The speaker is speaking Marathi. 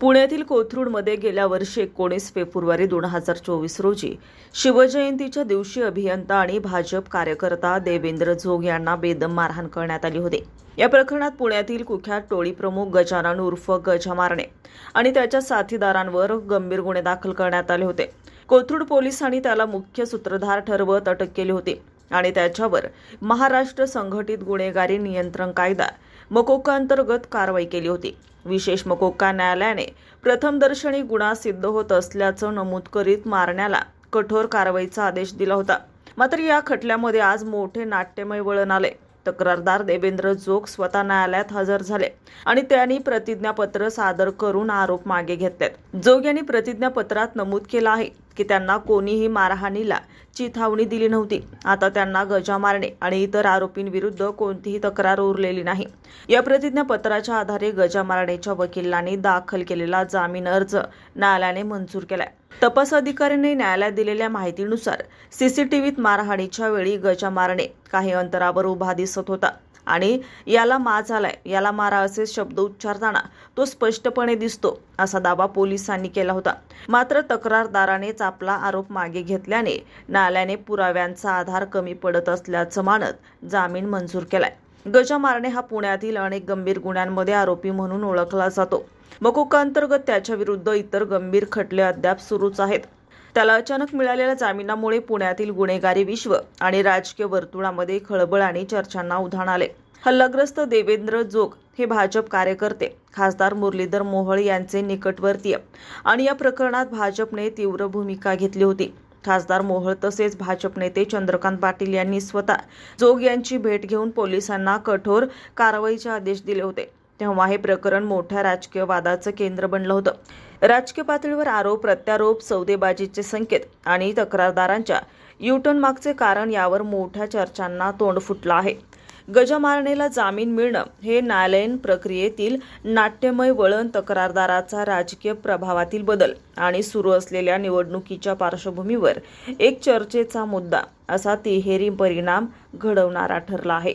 पुण्यातील कोथरूडमध्ये गेल्या वर्षी एकोणीस फेब्रुवारी दोन हजार चोवीस रोजी शिवजयंतीच्या दिवशी अभियंता आणि भाजप कार्यकर्ता देवेंद्र जोग यांना बेदम मारहाण करण्यात आली होती. या प्रकरणात पुण्यातील कुख्यात टोळी प्रमुख गजानन उर्फ गजा मारणे आणि त्याच्या साथीदारांवर गंभीर गुन्हे दाखल करण्यात आले होते. कोथरूड पोलिसांनी त्याला मुख्य सूत्रधार ठरवत अटक केली होती आणि त्याच्यावर महाराष्ट्र संघटित गुन्हेगारी नियंत्रण कायदा मकोकांतर्गत कारवाई केली होती. विशेष मकोका न्यायालयाने प्रथमदर्शनी गुन्हा सिद्ध होत असल्याचं नमूद करीत मारण्याला कठोर कारवाईचा आदेश दिला होता. मात्र या खटल्यामध्ये आज मोठे नाट्यमय वळण आले. तक्रारदार देवेंद्र जोग स्वतः न्यायालयात हजर झाले आणि त्यांनी प्रतिज्ञापत्र सादर करून आरोप मागे घेतलेत. जोग यांनी प्रतिज्ञापत्रात नमूद केलं आहे. की त्यांना कोणीही मारहाणीला चिथावणी दिली नव्हती. आता त्यांना गजा मारणे आणि इतर आरोपींविरुद्ध कोणतीही तक्रार उरलेली नाही. या प्रतिज्ञापत्राच्या आधारे गजा मारण्याच्या वकिलांनी दाखल केलेला जामीन अर्ज न्यायालयाने मंजूर केलाय. तपास अधिकाऱ्यांनी न्यायालयात दिलेल्या माहितीनुसार सीसीटीव्हीत मारहाणीच्या वेळी गजा मारणे काही अंतरावर उभा दिसत होता. आणि याला माज आलाय याला मारा असे शब्द उच्चारताना तो स्पष्टपणे दिसतो असा दावा पोलिसांनी केला होता. मात्र तक्रारदारानेच आपला आरोप मागे घेतल्याने न्यायालयाने पुराव्यांचा आधार कमी पडत असल्याचं मानत जामीन मंजूर केलाय. गजा मारणे हा पुण्यातील अनेक गंभीर गुन्ह्यांमध्ये आरोपी म्हणून ओळखला जातो. मकोका अंतर्गत त्याच्या विरुद्ध इतर गंभीर खटले अद्याप सुरूच आहेत. त्याला अचानक मिळालेल्या जामिनामुळे पुण्यातील गुन्हेगारी विश्व आणि राजकीय वर्तुळामध्ये खळबळ आणि चर्चांना उधाण आले. हल्लाग्रस्त देवेंद्र जोग हे भाजप कार्यकर्ते खासदार मुरलीधर मोहोळ यांचे निकटवर्तीय आणि या प्रकरणात भाजपने तीव्र भूमिका घेतली होती. खासदार मोहोळ तसेच भाजप नेते चंद्रकांत पाटील यांनी स्वतः जोग यांची भेट घेऊन पोलिसांना कठोर कारवाईचे आदेश दिले होते. तेव्हा हे प्रकरण मोठ्या राजकीय वादाचं केंद्र बनलं होतं. राजकीय पातळीवर आरोप प्रत्यारोप सौदेबाजीचे संकेत आणि तक्रारदारांच्या युटर्न मागचे कारण यावर मोठ्या चर्चांना तोंड फुटलं आहे. गजमारणेला जामीन मिळणं हे न्यायालयीन प्रक्रियेतील नाट्यमय वळण तक्रारदाराचा राजकीय प्रभावातील बदल आणि सुरू असलेल्या निवडणुकीच्या पार्श्वभूमीवर एक चर्चेचा मुद्दा असा तिहेरी परिणाम घडवणारा ठरला आहे.